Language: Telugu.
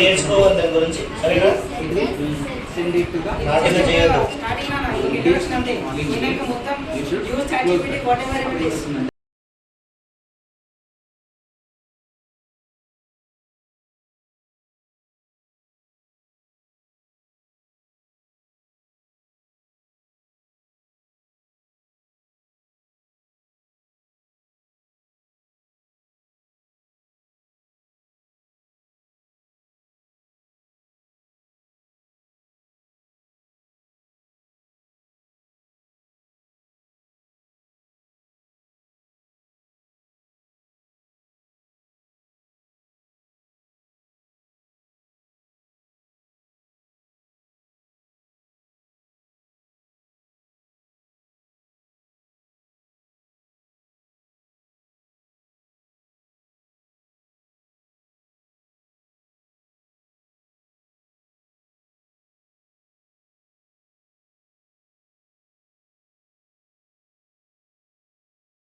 నేర్చుకోవాలి దాని గురించి? సరేనా? Ever it is